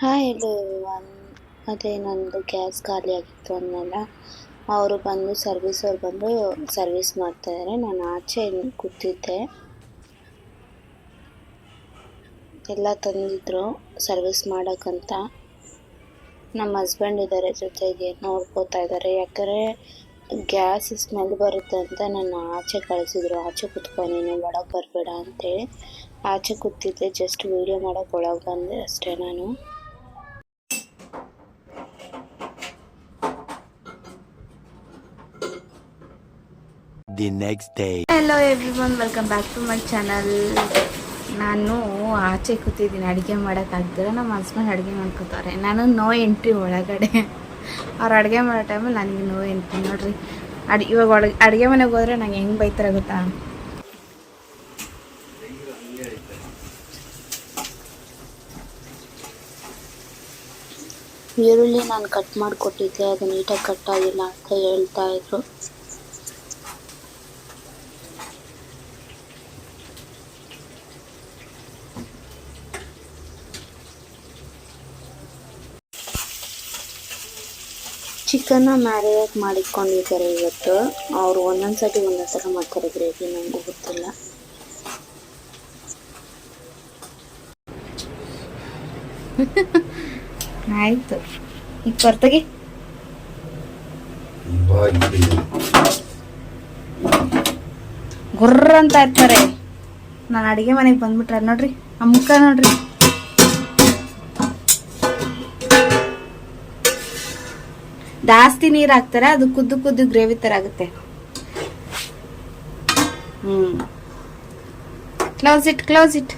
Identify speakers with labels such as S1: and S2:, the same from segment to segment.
S1: Hi ಎಲ್ಲೋ one ಅದೇ ನಂದು gas ಖಾಲಿಯಾಗಿತ್ತು ಅಂದನಲ್ಲ, ಅವರು ಬಂದು ಸರ್ವಿಸ್ ಅವ್ರು ಬಂದು ಸರ್ವಿಸ್ ಮಾಡ್ತಾಯಿದ್ದಾರೆ ನಾನು ಆಚೆ ಕೂತಿದ್ದೆ. ಎಲ್ಲ ತಂದಿದ್ರು ಸರ್ವಿಸ್ ಮಾಡೋಕ್ಕಂತ. ನಮ್ಮ ಹಸ್ಬೆಂಡ್ ಇದ್ದಾರೆ ಜೊತೆಗೆ ನೋಡ್ಕೋತಾ ಇದ್ದಾರೆ ಯಾಕಂದರೆ ಗ್ಯಾಸ್ ಸ್ಮೆಲ್ ಬರುತ್ತೆ ಅಂತ ನನ್ನ ಆಚೆ ಕಳಿಸಿದ್ರು. ಆಚೆ ಕೂತ್ಕೊಂಡಿನಿ ನೀನು ಒಳಗೆ ಬರಬೇಡ ಅಂತೇಳಿ. ಆಚೆ ಕೂತಿದ್ದೆ ಜಸ್ಟ್ ವೀಡಿಯೋ ಮಾಡೋಕೆ ಒಳಗೆ ಬಂದೆ ಅಷ್ಟೇ ನಾನು.
S2: The next day.
S3: Hello every one welcome back to my channel ನಾನು ಆಚೆ ಕೂತಿದ್ದೀನಿ ಅಡುಗೆ ಮಾಡೋಕ್ಕಾಗ್ದಿರ ನಮ್ಮ ಹಸ್ಬೆಂಡ್ ಅಡುಗೆ ಮಾಡ್ಕೋತಾರೆ. ನಾನು ನೋ ಎಂಟ್ರಿ ಒಳಗಡೆ. ಅವ್ರು ಅಡುಗೆ ಮಾಡೋ ಟೈಮಲ್ಲಿ ನನಗೆ ನೋ ಎಂಟ್ರಿ ನೋಡ್ರಿ ಅಡ್ ಇವಾಗ ಒಳಗೆ ಅಡುಗೆ ಮನೆಗೆ ಹೋದ್ರೆ ನಂಗೆ ಹೆಂಗೆ ಬೈತಾರೆ ಗೊತ್ತಾ?
S1: ಈರುಳ್ಳಿ ನಾನು ಕಟ್ ಮಾಡಿಕೊಟ್ಟಿದ್ದೆ ಅದು ನೀಟಾಗಿ ಕಟ್ ಆಗಿಲ್ಲ ಅಂತ ಹೇಳ್ತಾ ಇದ್ರು. ಚಿಕನ್ನ ಮ್ಯಾರಿನೇಟ್ ಮಾಡಿಕೊಂಡಿದ್ದಾರೆ ಇವತ್ತು. ಅವರು ಒಂದೊಂದು ಸತಿ ಒಂದೊಂದು ಥರ ಮಾಡ್ತಾರೆ ಗ್ರೇವಿ ನನಗೂ ಗೊತ್ತಿಲ್ಲ.
S3: ಆಯಿತು. ಈಗ ಬರ್ತಗೆ. ಗುರ್ರ ಅಂತ ಇರ್ತಾರೆ. ನಾನು ಅಡುಗೆ ಮನೆಗೆ ಬಂದ್ಬಿಟ್ರೆ ನೋಡ್ರಿ ಆ ನೋಡ್ರಿ. ಜಾಸ್ತಿ ನೀರ್ ಹಾಕ್ತಾರೆ, ಅದು ಕುದ್ದು ಕುದ್ದು ಗ್ರೇವಿ ತರ ಆಗುತ್ತೆ. ಕ್ಲೋಸ್ ಇಟ್ ಕ್ಲೋಸ್ ಇಟ್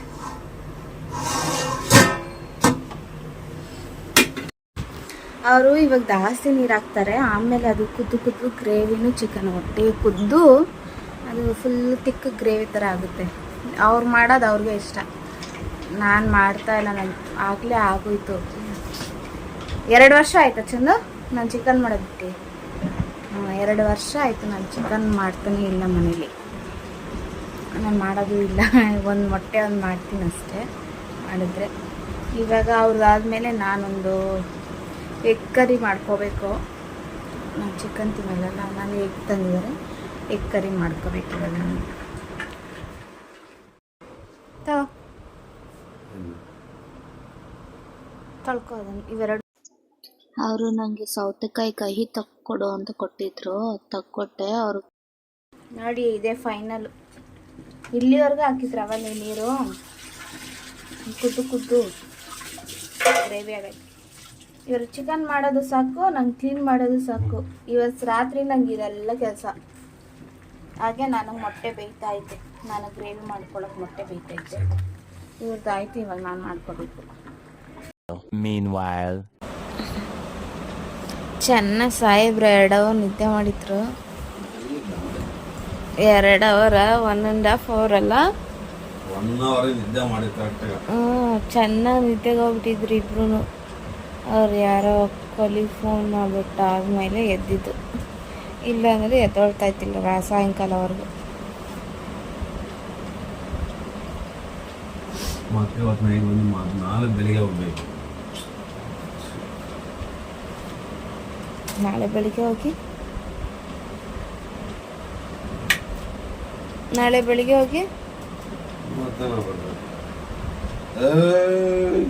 S3: ಅವರು ಇವಾಗ ಜಾಸ್ತಿ ನೀರ್ ಹಾಕ್ತಾರೆ, ಆಮೇಲೆ ಅದು ಕುದ್ದು ಕುದ್ದು ಗ್ರೇವಿನೂ ಚಿಕನ್ ಹೊಟ್ಟೆ ಕುದ್ದು, ಅದು ಫುಲ್ ತಿಕ್ ಗ್ರೇವಿ ಥರ ಆಗುತ್ತೆ. ಅವ್ರು ಮಾಡೋದು ಅವ್ರಿಗೆ ಇಷ್ಟ. ನಾನು ಮಾಡ್ತಾ ಇಲ್ಲ ನಾನು ಆಗ್ಲೇ ಆಗೋಯ್ತು. ಎರಡು ವರ್ಷ ಆಯ್ತಾ ಚಂದು? ನಾನು ಚಿಕನ್ ಮಾಡೋದು ಬಿಟ್ಟು. ಹ್ಮ್, ಎರಡು ವರ್ಷ ಆಯಿತು ನಾನು ಚಿಕನ್ ಮಾಡ್ತಾನೆ ಇಲ್ಲ ಮನೇಲಿ. ನಾನು ಮಾಡೋದು ಇಲ್ಲ. ಒಂದು ಮೊಟ್ಟೆ ಒಂದು ಮಾಡ್ತೀನಿ ಅಷ್ಟೇ. ಮಾಡಿದ್ರೆ ಇವಾಗ ಅವ್ರದ್ದಾದಮೇಲೆ ನಾನೊಂದು ಎಗ್ ಕರಿ ಮಾಡ್ಕೋಬೇಕು. ನಾನು ಚಿಕನ್ ತಿನ್ನಲ್ಲ ನಾನು ಎಗ್ ತಂದಿದ್ದಾರೆ ಎಗ್ ಕರಿ ಮಾಡ್ಕೋಬೇಕು ಇವಾಗ ನಾನು. ತೊಳ್ಕೊ ಅದನ್ನು. ಇವೆರಡು
S1: ಅವರು ನನಗೆ ಸೌತೆಕಾಯಿ ಕಹಿ ತಕ್ಕೊಡು ಅಂತ ಕೊಟ್ಟಿದ್ರು ಅದು ತಕ್ಕೊಟ್ಟೆ ಅವರು
S3: ನೋಡಿ ಇದೇ ಫೈನಲ್ ಇಲ್ಲಿವರೆಗೂ ಹಾಕಿದ್ರು ಅವಾಗ ನೀರು? ಕುದ್ದು ಕುದ್ದು. ಗ್ರೇವಿ ಆಗೈತೆ. ಇವರು ಚಿಕನ್ ಮಾಡೋದು ಸಾಕು ನಂಗೆ ಕ್ಲೀನ್ ಮಾಡೋದು ಸಾಕು. ಇವತ್ತು ರಾತ್ರಿ ನಂಗೆ ಇದೆಲ್ಲ ಕೆಲಸ. ಹಾಗೆ ನಾನು ಮೊಟ್ಟೆ ಬೇಯ್ತಾ ಇದ್ದೆ. ನಾನು ಗ್ರೇವಿ ಮಾಡ್ಕೊಳಕ್ಕೆ ಮೊಟ್ಟೆ ಬೇಯ್ತಾ ಇದ್ದೆ. ಇವ್ರದ್ದು ಆಯ್ತು ಇವಾಗ ನಾನು ಮಾಡ್ಕೋಬೇಕು. ಚೆನ್ನ ಸಾಹೇಬ್ರು ಎರಡು ಅವರ್ ನಿದ್ದೆ ಮಾಡಿದ್ರು. ಎರಡು ಅವರ ಒನ್ ಆ್ಯಂಡ್ ಹಾಫ್ ಅವರ್ ಅಲ್ಲ? ಹ್ಞೂ ಚೆನ್ನಾಗಿ ನಿದ್ದೆಗೆ ಹೋಗ್ಬಿಟ್ಟಿದ್ರು ಇಬ್ರು ಅವ್ರು ಯಾರೋ ಕೊಲಿ ಫೋನ್ ಮಾಡ್ಬಿಟ್ಟು ಆದಮೇಲೆ ಎದ್ದಿದ್ದು. ಇಲ್ಲಾಂದರೆ ಎದ್ದೊಳ್ತಾ ಇತ್ತಿಲ್ಲ ಸಾಯಂಕಾಲವರೆಗೂ
S4: ಮತ್ತೆ ನಾಲ್ಕು ಬೆಳಿಗ್ಗೆ ಹೋಗ್ಬೇಕು.
S3: ನಾಳೆ ಬೆಳಿಗ್ಗೆ ಹೋಗಿ ನಾಳೆ ಬೆಳಿಗ್ಗೆ ಹೋಗಿ
S4: ಮತ್ತೆ ನಾವು ಬರ್ಬೇಕು ಏಯ್!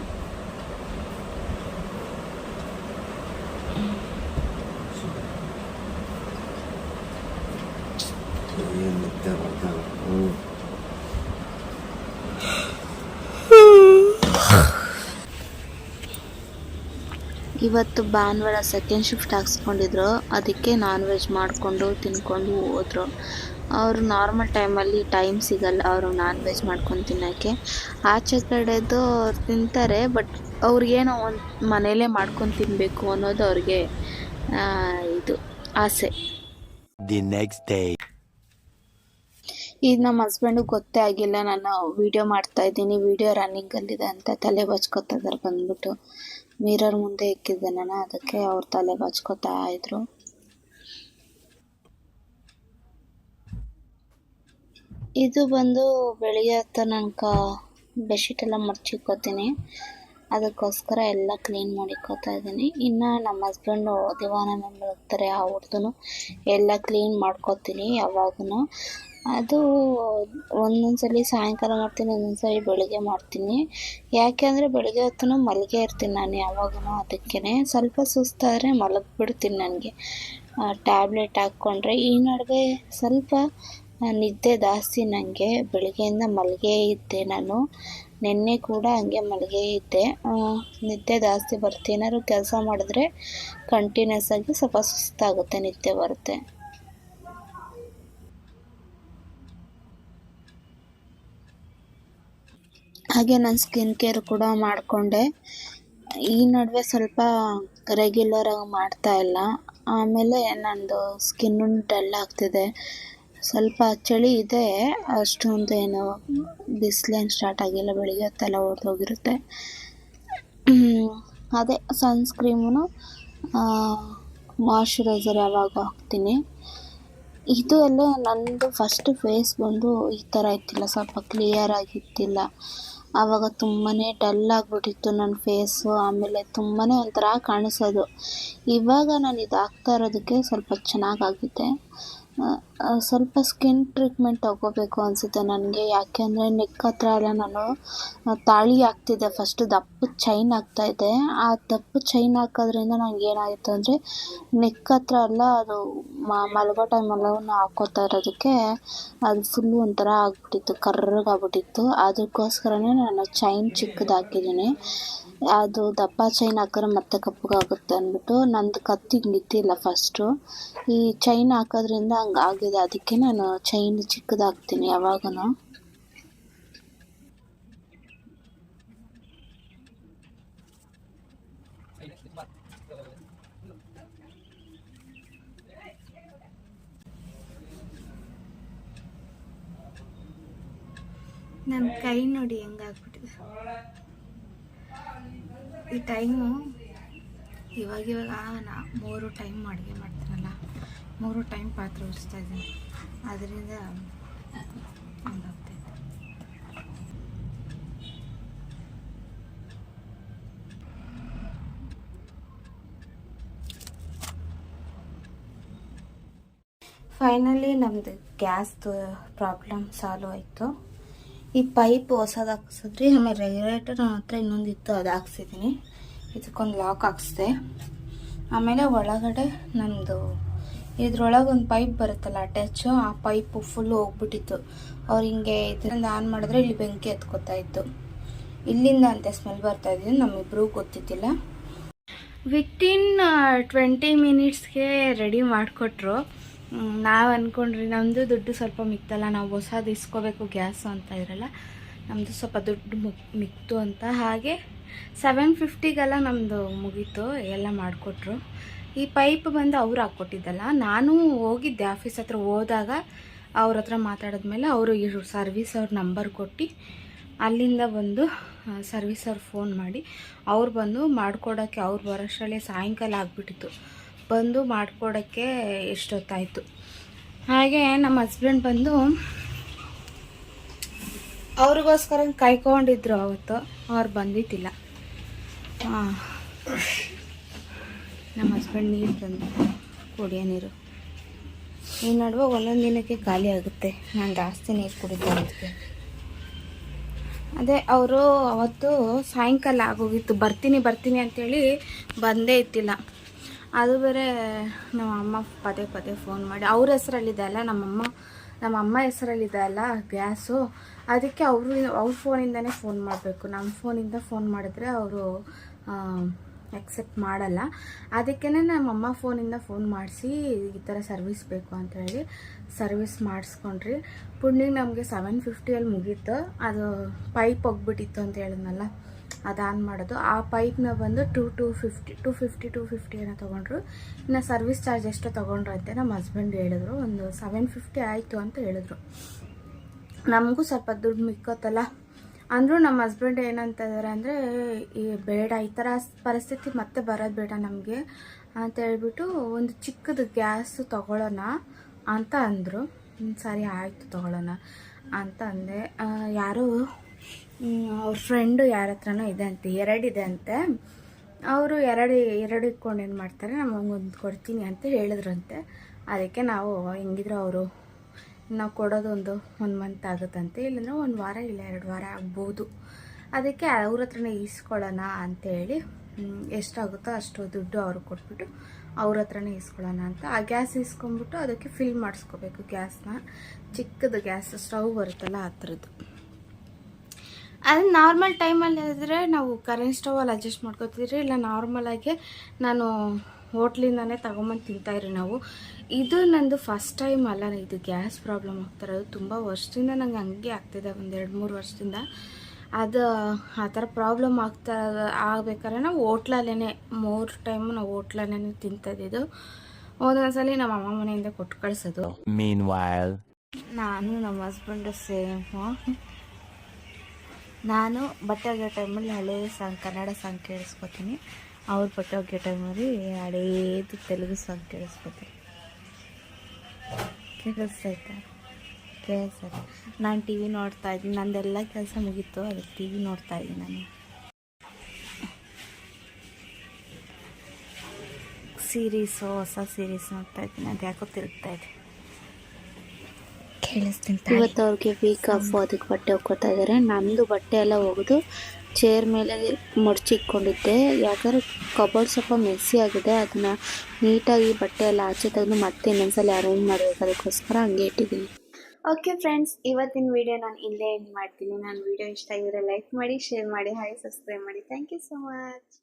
S4: ಏನ್ ನಿದ್ದೆ ಬರ್ತಾನೆ ಹ್ಮ್.
S1: ಇವತ್ತು ಭಾನುವಾರ ಸೆಕೆಂಡ್ ಶಿಫ್ಟ್ ಹಾಕ್ಸ್ಕೊಂಡಿದ್ರು. ಅದಕ್ಕೆ ನಾನ್ ವೆಜ್ ಮಾಡಿಕೊಂಡು ತಿನ್ಕೊಂಡು ಹೋದ್ರು. ಅವರು ನಾರ್ಮಲ್ ಟೈಮಲ್ಲಿ ಟೈಮ್ ಸಿಗಲ್ಲ ಅವರು ನಾನ್ ವೆಜ್ ಮಾಡ್ಕೊಂಡು ತಿನ್ನೋಕ್ಕೆ. ಆಚೆ ಕಡೆದು ಅವ್ರು ತಿಂತಾರೆ ಬಟ್ ಅವ್ರಿಗೇನೋ ಒಂದು ಮನೇಲೇ ಮಾಡ್ಕೊಂಡು ತಿನ್ನಬೇಕು ಅನ್ನೋದು ಅವ್ರಿಗೆ ಇದು ಆಸೆ.
S2: ದಿ ನೆಕ್ಸ್ಟ್ ಡೇ
S1: ಈಗ ನಮ್ಮ ಹಸ್ಬೆಂಡು ಗೊತ್ತೇ ಆಗಿಲ್ಲ ನಾನು ವಿಡಿಯೋ ಮಾಡ್ತಾ ಇದ್ದೀನಿ ವಿಡಿಯೋ ರನ್ನಿಂಗಲ್ಲಿದೆ ಅಂತ ತಲೆ ಬಚ್ಕೋತಾ ಇದ್ದಾರೆ ಬಂದ್ಬಿಟ್ಟು. ಮಿರರ್ ಮುಂದೆ ಇಕ್ಕಿದ್ದೆ ನಾನು, ಅದಕ್ಕೆ ಅವ್ರ ತಲೆ ಬಚ್ಕೋತಾ ಇದ್ರು. ಇದು ಬಂದು ಬೆಳಿಗ್ಗೆ ತನಕ ಬೆಡ್ಶೀಟ್ ಎಲ್ಲ ಮರ್ಚಿಕ್ಕೋತೀನಿ. ಅದಕ್ಕೋಸ್ಕರ ಎಲ್ಲ ಕ್ಲೀನ್ ಮಾಡಿಕೋತಾ ಇದ್ದೀನಿ. ಇನ್ನು ನಮ್ಮ ಹಸ್ಬೆಂಡು ದಿವಾನ ಮೇಲೆ ಹೋಗ್ತಾರೆ ಅವ್ರದ್ದು ಎಲ್ಲ ಕ್ಲೀನ್ ಮಾಡ್ಕೋತೀನಿ ಯಾವಾಗೂ ಅದು ಒಂದೊಂದ್ಸಲಿ ಸಾಯಂಕಾಲ ಮಾಡ್ತೀನಿ, ಒಂದೊಂದ್ಸಲಿ ಬೆಳಗ್ಗೆ ಮಾಡ್ತೀನಿ. ಯಾಕೆ ಅಂದರೆ ಬೆಳಗ್ಗೆ ಹೊತ್ತು ಮಲಗೇ ಇರ್ತೀನಿ ನಾನು ಯಾವಾಗೂ ಅದಕ್ಕೇ ಸ್ವಲ್ಪ ಸುಸ್ತಾದರೆ ಮಲಗಿಬಿಡ್ತೀನಿ ನನಗೆ. ಟ್ಯಾಬ್ಲೆಟ್ ಹಾಕ್ಕೊಂಡ್ರೆ ಈ ನಡುವೆ ಸ್ವಲ್ಪ ನಿದ್ದೆ ಜಾಸ್ತಿ ನನಗೆ ಬೆಳಗ್ಗೆಯಿಂದ ಮಲಗೇ ಇದ್ದೆ ನಾನು. ನಿನ್ನೆ ಕೂಡ ಹಂಗೆ ಮಲಗೇ ಇದ್ದೆ. ನಿದ್ದೆ ಜಾಸ್ತಿ ಬರುತ್ತೆ. ಏನಾದ್ರು ಕೆಲಸ ಮಾಡಿದ್ರೆ ಕಂಟಿನ್ಯೂಸ್ ಆಗಿ ಸ್ವಲ್ಪ ಸುಸ್ತಾಗುತ್ತೆ, ನಿದ್ದೆ ಬರುತ್ತೆ. ಹಾಗೆ ನಾನು ಸ್ಕಿನ್ ಕೇರ್ ಕೂಡ ಮಾಡಿಕೊಂಡೆ. ಈ ನಡುವೆ ಸ್ವಲ್ಪ ರೆಗ್ಯುಲರಾಗಿ ಮಾಡ್ತಾ ಇಲ್ಲ. ಆಮೇಲೆ ನನ್ನದು ಸ್ಕಿನ್ನು ಡಲ್ ಆಗ್ತಿದೆ. ಸ್ವಲ್ಪ ಚಳಿ ಇದೆ. ಅಷ್ಟೊಂದು ಏನು ಬಿಸಿಲೇನು ಸ್ಟಾರ್ಟ್ ಆಗಿಲ್ಲ. ಬೆಳಿಗ್ಗೆ ಹೊತ್ತೆಲ್ಲ ಹೊಡೆದೋಗಿರುತ್ತೆ ಅದೇ ಸನ್ಸ್ಕ್ರೀಮು ಮಾಯ್ಶ್ಚರೈಸರ್ ಯಾವಾಗ ಹಾಕ್ತೀನಿ. ಇದು ಎಲ್ಲ ನನ್ನದು ಫಸ್ಟ್ ಫೇಸ್ ಬಂದು ಈ ಥರ ಇತ್ತಿಲ್ಲ ಸ್ವಲ್ಪ ಕ್ಲಿಯರ್ ಆಗಿತ್ತಿಲ್ಲ ಆವಾಗ ತುಂಬಾ ಡಲ್ ಆಗಿಬಿಟ್ಟಿತ್ತು ನನ್ನ ಫೇಸು ಆಮೇಲೆ ತುಂಬಾ ಒಂಥರ ಕಾಣಿಸೋದು. ಇವಾಗ ನಾನು ಇದು ಹಾಕ್ತಾ ಇರೋದಕ್ಕೆ ಸ್ವಲ್ಪ ಚೆನ್ನಾಗಾಗಿದೆ ಸ್ವಲ್ಪ ಸ್ಕಿನ್ ಟ್ರೀಟ್ಮೆಂಟ್ ತಗೋಬೇಕು ಅನಿಸುತ್ತೆ ನನಗೆ. ಯಾಕೆ ಅಂದರೆ ನೆಕ್ ಹತ್ರ ಎಲ್ಲ ನಾನು ತಾಳಿ ಹಾಕ್ತಿದ್ದೆ. ಫಸ್ಟು ದಪ್ಪ ಚೈನ್ ಹಾಕ್ತಾಯಿದ್ದೆ ಆ ದಪ್ಪ ಚೈನ್ ಹಾಕೋದ್ರಿಂದ ನಂಗೆ ಏನಾಗಿತ್ತು ಅಂದರೆ ನೆಕ್ ಹತ್ರ ಎಲ್ಲ ಅದು ಮಲಗೋ ಎಲ್ಲವನ್ನು ಹಾಕೋತಾ ಇರೋದಕ್ಕೆ ಅದು ಫುಲ್ಲು ಒಂಥರ ಆಗ್ಬಿಟ್ಟಿತ್ತು, ಕರ್ರಗಾಗ್ಬಿಟ್ಟಿತ್ತು. ಅದಕ್ಕೋಸ್ಕರನೇ ನಾನು ಚೈನ್ ಚಿಕ್ಕದು ಹಾಕಿದ್ದೀನಿ ಅದು ದಪ್ಪ ಚೈನ್ ಹಾಕಿದ್ರೆ ಮತ್ತೆ ಕಪ್ಪಗಾಗುತ್ತೆ ಅಂದ್ಬಿಟ್ಟು ನಂದು ಕತ್ತಿಗೆ ಹಿಂಗಿತ್ತಿಲ್ಲ ಫಸ್ಟು ಈ ಚೈನ್ ಹಾಕೋದ್ರಿಂದ ಹಂಗೆ ಆಗಿದೆ. ಅದಕ್ಕೆ ನಾನು ಚೈನ್ ಚಿಕ್ಕದು ಹಾಕ್ತೀನಿ ಯಾವಾಗೂ
S3: ನನ್ನ ಕೈ ನೋಡಿ ಹೆಂಗಾಗ್ಬಿಟ್ಟಿದೆ. ಈ ಟೈಮು ಇವಾಗ ಇವಾಗ ನಾ ಮೂರು ಟೈಮ್ ಅಡುಗೆ ಮಾಡ್ತೀನಲ್ಲ, ಮೂರು ಟೈಮ್ ಪಾತ್ರೆ ಉರಿಸ್ತಾ ಇದ್ದೀನಿ. ಅದರಿಂದ ಫೈನಲಿ ನಮ್ಮದು ಗ್ಯಾಸ್ದು ಪ್ರಾಬ್ಲಮ್ ಸಾಲ್ವ್ ಆಯಿತು. ಈ ಪೈಪ್ ಹೊಸದು ಹಾಕ್ಸಿದ್ರಿ, ಆಮೇಲೆ ರೆಗ್ಯುಲೇಟರ್ ನನ್ನ ಇನ್ನೊಂದು ಇತ್ತು ಅದು ಹಾಕ್ಸಿದ್ದೀನಿ ಇದಕ್ಕೊಂದು ಲಾಕ್ ಹಾಕ್ಸಿದೆ. ಆಮೇಲೆ ಒಳಗಡೆ ನಮ್ಮದು ಇದ್ರೊಳಗೆ ಒಂದು ಪೈಪ್ ಬರುತ್ತಲ್ಲ ಅಟ್ಯಾಚು ಆ ಪೈಪು ಫುಲ್ಲು ಹೋಗ್ಬಿಟ್ಟಿತ್ತು. ಅವ್ರು ಹಿಂಗೆ ಇದರಿಂದ ಆನ್ ಮಾಡಿದ್ರೆ ಇಲ್ಲಿ ಬೆಂಕಿ ಎತ್ಕೊತಾ ಇತ್ತು. ಇಲ್ಲಿಂದ ಅಂತೆ ಸ್ಮೆಲ್ ಬರ್ತಾ ಇದ್ದೀನಿ ನಮ್ಮಿಬ್ರಿಗೂ ಗೊತ್ತಿದ್ದಿಲ್ಲ. ವಿತಿನ್ ಟ್ವೆಂಟಿ ಮಿನಿಟ್ಸ್ಗೆ ರೆಡಿ ಮಾಡಿಕೊಟ್ರು. ನಾವು ಅಂದ್ಕೊಂಡ್ರಿ ನಮ್ಮದು ದುಡ್ಡು ಸ್ವಲ್ಪ ಮಿಕ್ತಲ್ಲ, ನಾವು ಹೊಸದು ಇಸ್ಕೋಬೇಕು ಗ್ಯಾಸು ಅಂತ ಇರಲ್ಲ ನಮ್ಮದು ಸ್ವಲ್ಪ ದುಡ್ಡು ಮಿಕ್ತು ಅಂತ. ಹಾಗೆ ಸೆವೆನ್ ಫಿಫ್ಟಿಗೆಲ್ಲ ನಮ್ಮದು ಮುಗೀತು, ಎಲ್ಲ ಮಾಡಿಕೊಟ್ರು. ಈ ಪೈಪ್ ಬಂದು ಅವ್ರು ಹಾಕ್ಕೊಟ್ಟಿದ್ದಲ್ಲ ನಾನು ಹೋಗಿದ್ದೆ ಆಫೀಸ್ ಹತ್ರ ಹೋದಾಗ, ಅವ್ರ ಹತ್ರ ಮಾತಾಡಿದ್ಮೇಲೆ ಅವರು ಇವರು ಸರ್ವಿಸ್ ಅವ್ರ ನಂಬರ್ ಕೊಟ್ಟು, ಅಲ್ಲಿಂದ ಬಂದು ಸರ್ವಿಸ್ ಅವ್ರು ಫೋನ್ ಮಾಡಿ, ಅವ್ರು ಬಂದು ಮಾಡ್ಕೊಡೋಕ್ಕೆ ಅವ್ರು ಬರೋಷ್ಟರಲ್ಲೇ ಸಾಯಂಕಾಲ ಆಗಿಬಿಟ್ಟಿತ್ತು. ಬಂದು ಮಾಡಿಕೊಡೋಕ್ಕೆ ಎಷ್ಟೊತ್ತಾಯಿತು. ಹಾಗೆ ನಮ್ಮ ಹಸ್ಬೆಂಡ್ ಬಂದು ಅವ್ರಿಗೋಸ್ಕರ ಕಾಯ್ಕೊಂಡಿದ್ರು ಅವತ್ತು, ಅವ್ರು ಬಂದಿದ್ದಿಲ್ಲ. ನಮ್ಮ ಹಸ್ಬೆಂಡ್ ನೀರು ಬಂದು ಕುಡಿಯೋ ನೀರು. ಈ ನಡುವೆ ಒಂದೊಂದು ದಿನಕ್ಕೆ ಖಾಲಿ ಆಗುತ್ತೆ. ನಾನು ಜಾಸ್ತಿ ನೀರು ಕುಡಿತಾ ಅದೇ ಅವರು ಅವತ್ತು ಸಾಯಂಕಾಲ ಆಗೋಗಿತ್ತು. ಬರ್ತೀನಿ ಬರ್ತೀನಿ ಅಂಥೇಳಿ ಬಂದೇ ಇತ್ತಿಲ್ಲ ಅದು ಬೇರೆ ನಮ್ಮ ಅಮ್ಮ ಪದೇ ಪದೇ ಫೋನ್ ಮಾಡಿ. ಅವ್ರ ಹೆಸರಲ್ಲಿದೆ ಅಲ್ಲ ನಮ್ಮಮ್ಮ ನಮ್ಮ ಅಮ್ಮ ಹೆಸರಲ್ಲಿದೆ ಅಲ್ಲ ಗ್ಯಾಸು ಅದಕ್ಕೆ ಅವರು, ಅವ್ರ ಫೋನಿಂದನೇ ಫೋನ್ ಮಾಡಬೇಕು. ನಮ್ಮ ಫೋನಿಂದ ಫೋನ್ ಮಾಡಿದ್ರೆ ಅವರು ಎಕ್ಸೆಪ್ಟ್ ಮಾಡಲ್ಲ. ಅದಕ್ಕೇ ನಮ್ಮ ಅಮ್ಮ ಫೋನಿಂದ ಫೋನ್ ಮಾಡಿಸಿ ಈ ಥರ ಸರ್ವಿಸ್ ಬೇಕು ಅಂತ ಹೇಳಿ ಸರ್ವಿಸ್ ಮಾಡಿಸ್ಕೊಂಡ್ರಿ. ಪುಣ್ಯಗೆ ನಮಗೆ ಸೆವೆನ್ ಫಿಫ್ಟಿಯಲ್ಲಿ ಮುಗೀತು. ಅದು ಪೈಪ್ ಹೋಗ್ಬಿಟ್ಟಿತ್ತು ಅಂತ ಹೇಳಿದ್ನಲ್ಲ. ಅದು ಆನ್ ಮಾಡೋದು. ಆ ಪೈಪ್ನ ಬಂದು two two fifty two fifty two fifty ಏನೋ ತೊಗೊಂಡ್ರು. ಇನ್ನು ಸರ್ವಿಸ್ ಚಾರ್ಜ್ ಎಷ್ಟು ತೊಗೊಂಡ್ರು ಅಂತ ನಮ್ಮ ಹಸ್ಬೆಂಡ್ ಹೇಳಿದ್ರು. ಒಂದು ಸೆವೆನ್ ಫಿಫ್ಟಿ ಆಯಿತು ಅಂತ ಹೇಳಿದ್ರು. ನಮಗೂ ಸ್ವಲ್ಪ ದುಡ್ಡು ಮಿಕ್ಕೋತಲ್ಲ. ಅಂದರೂ ನಮ್ಮ ಹಸ್ಬೆಂಡ್ ಏನಂತಿದ್ದಾರೆ ಅಂದರೆ ಈ ಬೇಡ, ಈ ಥರ ಪರಿಸ್ಥಿತಿ ಮತ್ತೆ ಬರೋದು ಬೇಡ ನಮಗೆ ಅಂತ ಹೇಳ್ಬಿಟ್ಟು ಒಂದು ಚಿಕ್ಕದು ಗ್ಯಾಸ್ ತಗೊಳ್ಳೋಣ ಅಂತ ಅಂದರು. ಸರಿ, ಆಯಿತು ತಗೊಳ್ಳೋಣ ಅಂತ ಅಂದೆ. ಯಾರೋ ಅವ್ರ ಫ್ರೆಂಡು ಯಾರ ಹತ್ರನೋ ಇದೆ ಅಂತೆ ಎರಡಿದೆ ಅಂತೆ. ಅವರು ಎರಡು ಎರಡು ಇಟ್ಕೊಂಡು ಏನು ಮಾಡ್ತಾರೆ ನಮಗೆ ಒಂದು ಕೊಡ್ತೀನಿ ಅಂತ ಹೇಳಿದ್ರಂತೆ. ಅದಕ್ಕೆ ನಾವು ಹೆಂಗಿದ್ರು ಅವರು, ನಾವು ಕೊಡೋದೊಂದು ಒಂದು ಮಂತ್ ಆಗುತ್ತಂತೆ, ಇಲ್ಲಂದ್ರೆ ಒಂದು ವಾರ ಇಲ್ಲ, ಎರಡು ವಾರ ಆಗ್ಬೋದು. ಅದಕ್ಕೆ ಅವ್ರ ಹತ್ರನೇ ಈಸ್ಕೊಳ್ಳೋಣ ಅಂತೇಳಿ ಎಷ್ಟಾಗುತ್ತೋ ಅಷ್ಟು ದುಡ್ಡು ಅವ್ರಿಗೆ ಕೊಟ್ಬಿಟ್ಟು ಅವ್ರ ಹತ್ರನೇ ಈಸ್ಕೊಳ್ಳೋಣ ಅಂತ. ಆ ಗ್ಯಾಸ್ ಈಸ್ಕೊಂಬಿಟ್ಟು ಅದಕ್ಕೆ ಫಿಲ್ ಮಾಡಿಸ್ಕೋಬೇಕು ಗ್ಯಾಸ್ನ. ಚಿಕ್ಕದು ಗ್ಯಾಸ್, ಸ್ಟವ್ ಬರುತ್ತಲ್ಲ ಆ ಥರದ್ದು. ಅದು ನಾರ್ಮಲ್ ಟೈಮಲ್ಲಿ ಇದ್ದರೆ ನಾವು ಕರೆಂಟ್ ಸ್ಟವಲ್ಲಿ ಅಡ್ಜಸ್ಟ್ ಮಾಡ್ಕೋತಿದ್ರಿ ಇಲ್ಲ ನಾರ್ಮಲಾಗಿ ನಾನು ಹೋಟ್ಲಿಂದನೇ ತಗೊಂಬಂದು ತಿಂತಾಯಿರಿ ನಾವು. ಇದು ನಂದು ಫಸ್ಟ್ ಟೈಮ್ ಅಲ್ಲ ಇದು ಗ್ಯಾಸ್ ಪ್ರಾಬ್ಲಮ್ ಆಗ್ತಿರೋದು ತುಂಬ ವರ್ಷದಿಂದ ನಂಗೆ ಹಂಗೆ ಆಗ್ತಿದೆ ಒಂದು ಎರಡು ಮೂರು ವರ್ಷದಿಂದ. ಅದು ಆ ಥರ ಪ್ರಾಬ್ಲಮ್ ಆಗ್ತಾ ಆಗ್ಬೇಕಾದ್ರೆ ನಾವು ಹೋಟ್ಲಲ್ಲೇ ಮೂರು ಟೈಮು ನಾವು ಹೋಟ್ಲಲ್ಲೇ ತಿಂತದಿದ್ದು ಒಂದೊಂದ್ಸಲ ನಮ್ಮ ಅಮ್ಮ ಮನೆಯಿಂದ ಕೊಟ್ಟು ಕಳಿಸೋದು. ನಾನು ನಮ್ಮ ಹಸ್ಬೆಂಡು ಸೇಮು. ನಾನು ಬಟ್ಟೆ ಒಗೆಯೋ ಟೈಮಲ್ಲಿ ಹಳೆ ಸಾಂಗ್, ಕನ್ನಡ ಸಾಂಗ್ ಕೇಳಿಸ್ಕೊತೀನಿ. ಅವ್ರು ಬಟ್ಟೆ ಒಗೆಯೋ ಟೈಮಲ್ಲಿ ಹಳೇದು ತೆಲುಗು ಸಾಂಗ್ ಕೇಳಿಸ್ಕೊತೀನಿ. ಕೇಳಿಸ್ತಾಯ್ತಾ ಕೇಳಿಸ್ತಾ ನಾನು ಟಿ ವಿ ನೋಡ್ತಾ ಇದ್ದೀನಿ. ನಂದೆಲ್ಲ ಕೆಲಸ ಮುಗೀತು. ಅದಕ್ಕೆ ಟಿ ವಿ ನೋಡ್ತಾ ಇದ್ದೀನಿ ನಾನು. ಸೀರೀಸು, ಹೊಸ ಸೀರೀಸ್ ನೋಡ್ತಾ ಇದ್ದೀನಿ. ಅದು ಯಾಕೋ ತಿರುಗ್ತಾ ಇದೆ. ಕೇಳಿಸ್ತೀನಿ
S1: ಇವತ್ತು ಅವ್ರಿಗೆ ವೀಕ್ ಆಫ್ ಅದಕ್ಕೆ ಬಟ್ಟೆ ಹೋಗ್ಕೊತಾ ಇದ್ದಾರೆ. ನಂದು ಬಟ್ಟೆ ಎಲ್ಲ ಒಗೆದು ಚೇರ್ ಮೇಲೆ ಮಡ್ಚಿಟ್ಕೊಂಡಿದ್ದೆ. ಯಾಕಂದ್ರೆ ಕಬೋರ್ಡ್ ಸ್ವಲ್ಪ ಮೆಸ್ಸಿ ಆಗಿದೆ. ಅದನ್ನ ನೀಟಾಗಿ ಬಟ್ಟೆ ಎಲ್ಲ ಆಚೆ ತೆಗೆದು ಮತ್ತೆ ಇನ್ನೊಂದ್ಸಲ ಅರೇಂಜ್ ಮಾಡಬೇಕು. ಅದಕ್ಕೋಸ್ಕರ ಹಂಗೆ ಇಟ್ಟಿದ್ದೀನಿ. ಓಕೆ ಫ್ರೆಂಡ್ಸ್ ಇವತ್ತಿನ ವಿಡಿಯೋ ನಾನು ಇಲ್ಲೇ ಎಂಡ್ ಮಾಡ್ತೀನಿ. ನನ್ನ ವಿಡಿಯೋ ಇಷ್ಟ ಆಗಿದ್ರೆ ಲೈಕ್ ಮಾಡಿ ಶೇರ್ ಮಾಡಿ ಹಾಗೆ ಸಬ್ಸ್ಕ್ರೈಬ್ ಮಾಡಿ. Thank you so much